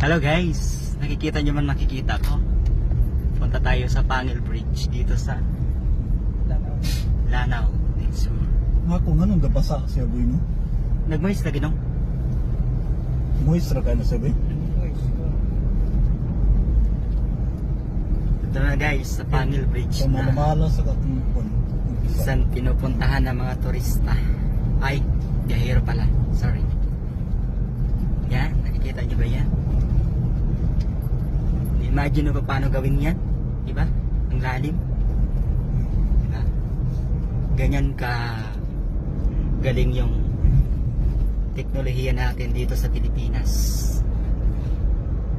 Hello guys, nakikita nyo man nakikita ko. Punta tayo sa Panel Bridge dito sa Lanao, Sur. Nga kung anong gabasa siya boy no? Nagmoist lagi no? Moist ra ka na siya boy? Ito na guys, sa Panel Bridge So na mamamala sa katong kon. saan pinupuntahan ng mga turista. Ay, biyahero pala. Sorry. Yan, nakikita nyo ba yan? Imagine mo pa paano gawin yan? Diba? Ang lalim. Diba? Ganyan ka galing yung teknolohiya natin dito sa Pilipinas.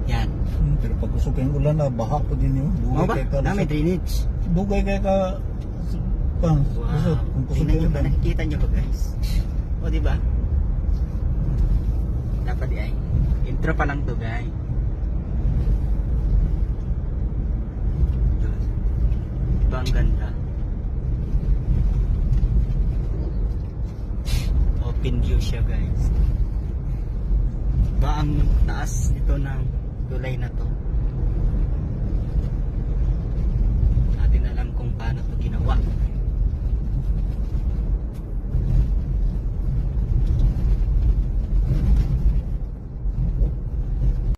Yan. Hmm, Pero pag usok yung ulan na baha po din yun. Mo ba? ka Na may drainage. Dugay kay ka pang usok. Wow. Kung kusog Tingnan nyo ba? Nakikita nyo ba guys? O diba? Dapat ay. Intro pa lang to guys. Yun. Diba ang ganda? Open view siya guys. Ba ang taas nito ng tulay na to?